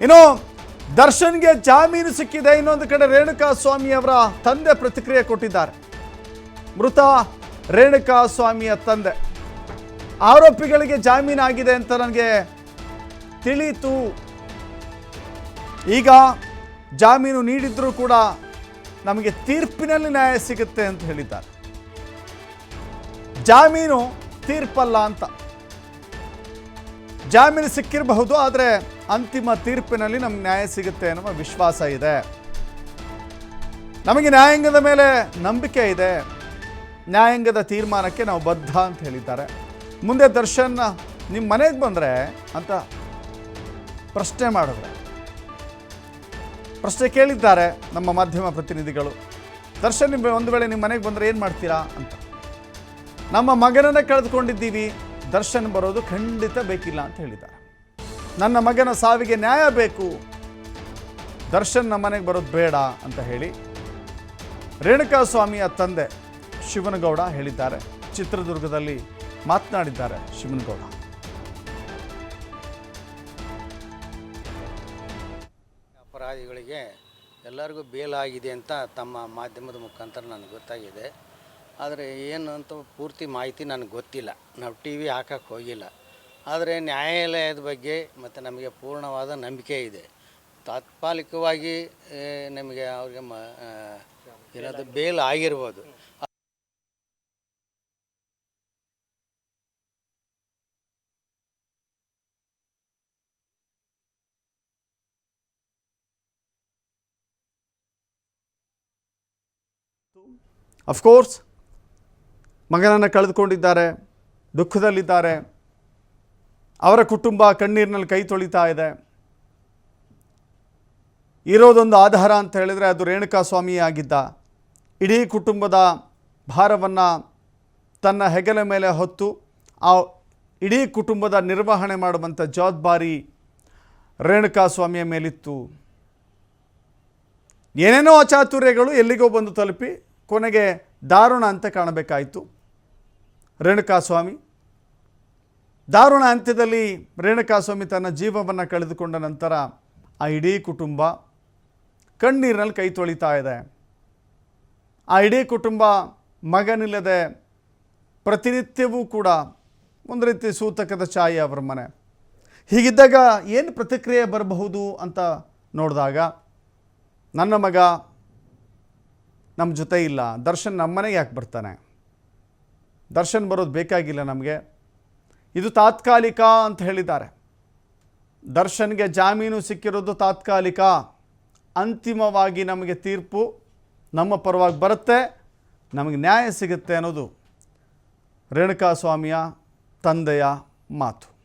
ಇನ್ನು ದರ್ಶನ್ಗೆ ಜಾಮೀನು ಸಿಕ್ಕಿದೆ. ಇನ್ನೊಂದು ಕಡೆ ರೇಣುಕಾ ಸ್ವಾಮಿ ಅವರ ತಂದೆ ಪ್ರತಿಕ್ರಿಯೆ ಕೊಟ್ಟಿದ್ದಾರೆ. ಮೃತ ರೇಣುಕಾ ಸ್ವಾಮಿಯ ತಂದೆ. ಆರೋಪಿಗಳಿಗೆ ಜಾಮೀನು ಆಗಿದೆ ಅಂತ ನನಗೆ ತಿಳಿಯಿತು. ಈಗ ಜಾಮೀನು ನೀಡಿದ್ರೂ ಕೂಡ ನಮಗೆ ತೀರ್ಪಿನಲ್ಲಿ ನ್ಯಾಯ ಸಿಗುತ್ತೆ ಅಂತ ಹೇಳಿದ್ದಾರೆ. ಜಾಮೀನು ತೀರ್ಪಲ್ಲ ಅಂತ. ಜಾಮೀನು ಸಿಕ್ಕಿರಬಹುದು, ಆದರೆ ಅಂತಿಮ ತೀರ್ಪಿನಲ್ಲಿ ನಮ್ಗೆ ನ್ಯಾಯ ಸಿಗುತ್ತೆ ಅನ್ನುವ ವಿಶ್ವಾಸ ಇದೆ. ನಮಗೆ ನ್ಯಾಯಾಂಗದ ಮೇಲೆ ನಂಬಿಕೆ ಇದೆ. ನ್ಯಾಯಾಂಗದ ತೀರ್ಮಾನಕ್ಕೆ ನಾವು ಬದ್ಧ ಅಂತ ಹೇಳಿದ್ದಾರೆ. ಮುಂದೆ ದರ್ಶನ್ ನಿಮ್ಮ ಮನೆಗೆ ಬಂದರೆ ಅಂತ ಪ್ರಶ್ನೆ ಮಾಡಿದ್ರೆ. ಪ್ರಶ್ನೆ ಕೇಳಿದ್ದಾರೆ ನಮ್ಮ ಮಾಧ್ಯಮ ಪ್ರತಿನಿಧಿಗಳು. ದರ್ಶನ್ ನಿಮ್ಮ ಒಂದು ವೇಳೆ ನಿಮ್ಮ ಮನೆಗೆ ಬಂದರೆ ಏನು ಮಾಡ್ತೀರಾ ಅಂತ. ನಮ್ಮ ಮಗನನ್ನು ಕಳೆದುಕೊಂಡಿದ್ದೀವಿ. ದರ್ಶನ್ ಬರೋದು ಖಂಡಿತ ಬೇಕಿಲ್ಲ ಅಂತ ಹೇಳಿದ್ದಾರೆ. ನನ್ನ ಮಗನ ಸಾವಿಗೆ ನ್ಯಾಯ ಬೇಕು. ದರ್ಶನ್ ನಮ್ಮ ಮನೆಗೆ ಬರೋದು ಬೇಡ ಅಂತ ಹೇಳಿ ರೇಣುಕಾ ಸ್ವಾಮಿಯ ತಂದೆ ಶಿವನಗೌಡ ಹೇಳಿದ್ದಾರೆ. ಚಿತ್ರದುರ್ಗದಲ್ಲಿ ಮಾತನಾಡಿದ್ದಾರೆ ಶಿವನಗೌಡ. ಅಪರಾಧಿಗಳಿಗೆ ಎಲ್ಲರಿಗೂ ಬೇಲಾಗಿದೆ ಅಂತ ತಮ್ಮ ಮಾಧ್ಯಮದ ಮುಖಾಂತರ ನನಗೆ ಗೊತ್ತಾಗಿದೆ. ಆದರೆ ಏನು ಅಂತ ಪೂರ್ತಿ ಮಾಹಿತಿ ನನಗೆ ಗೊತ್ತಿಲ್ಲ. ನಾವು ಟಿ ವಿ ಹಾಕಕ್ಕೆ ಹೋಗಿಲ್ಲ. ಆದರೆ ನ್ಯಾಯಾಲಯದ ಬಗ್ಗೆ ಮತ್ತು ನಮಗೆ ಪೂರ್ಣವಾದ ನಂಬಿಕೆ ಇದೆ. ತಾತ್ಕಾಲಿಕವಾಗಿ ನಮಗೆ ಅವ್ರಿಗೆ ಮ ಏನಾದರೂ ಬೇಲ್ ಆಗಿರ್ಬೋದು. ಅಫ್ಕೋರ್ಸ್ ಮಗನನ್ನು ಕಳೆದುಕೊಂಡಿದ್ದಾರೆ, ದುಃಖದಲ್ಲಿದ್ದಾರೆ. ಅವರ ಕುಟುಂಬ ಕಣ್ಣೀರಿನಲ್ಲಿ ಕೈ ತೊಳಿತಾ ಇದೆ. ಇರೋದೊಂದು ಆಧಾರ ಅಂತ ಹೇಳಿದರೆ ಅದು ರೇಣುಕಾ ಸ್ವಾಮಿ ಆಗಿದ್ದ ಇಡೀ ಕುಟುಂಬದ ಭಾರವನ್ನು ತನ್ನ ಹೆಗಲ ಮೇಲೆ ಹೊತ್ತು ಆ ಇಡೀ ಕುಟುಂಬದ ನಿರ್ವಹಣೆ ಮಾಡುವಂಥ ಜವಾಬ್ದಾರಿ ರೇಣುಕಾ ಸ್ವಾಮಿಯ ಮೇಲಿತ್ತು. ಏನೇನೋ ಅಚಾತುರ್ಯಗಳು ಎಲ್ಲಿಗೋ ಬಂದು ತಲುಪಿ ಕೊನೆಗೆ ದಾರುಣ ಅಂತ ಕಾಣಬೇಕಾಯಿತು. ರೇಣುಕಾಸ್ವಾಮಿ. ದಾರುಣ ಅಂತ್ಯದಲ್ಲಿ ರೇಣುಕಾಸ್ವಾಮಿ ತನ್ನ ಜೀವವನ್ನು ಕಳೆದುಕೊಂಡ ನಂತರ ಆ ಇಡೀ ಕುಟುಂಬ ಕಣ್ಣೀರಿನಲ್ಲಿ ಕೈ ತೊಳಿತಾ ಇದೆ. ಆ ಇಡೀ ಕುಟುಂಬ ಮಗನಿಲ್ಲದೆ ಪ್ರತಿನಿತ್ಯವೂ ಕೂಡ ಒಂದು ರೀತಿ ಸೂತಕದ ಛಾಯೆ ಅವರ ಮನೆ. ಹೀಗಿದ್ದಾಗ ಏನು ಪ್ರತಿಕ್ರಿಯೆ ಬರಬಹುದು ಅಂತ ನೋಡಿದಾಗ ನನ್ನ ಮಗ ನಮ್ಮ ಜೊತೆ ಇಲ್ಲ, ದರ್ಶನ್ ನಮ್ಮನೆಗೆ ಯಾಕೆ ಬರ್ತಾನೆ? ದರ್ಶನ್ ಬರೋದು ಬೇಕಾಗಿಲ್ಲ ನಮಗೆ. ಇದು ತಾತ್ಕಾಲಿಕ ಅಂತ ಹೇಳಿದ್ದಾರೆ. ದರ್ಶನ್ಗೆ ಜಾಮೀನು ಸಿಕ್ಕಿರೋದು ತಾತ್ಕಾಲಿಕ. ಅಂತಿಮವಾಗಿ ನಮಗೆ ತೀರ್ಪು ನಮ್ಮ ಪರವಾಗಿ ಬರುತ್ತೆ. ನಮಗೆ ನ್ಯಾಯ ಸಿಗುತ್ತೆ ಅನ್ನೋದು ರೇಣುಕಾ ಸ್ವಾಮಿಯ ತಂದೆಯ ಮಾತು.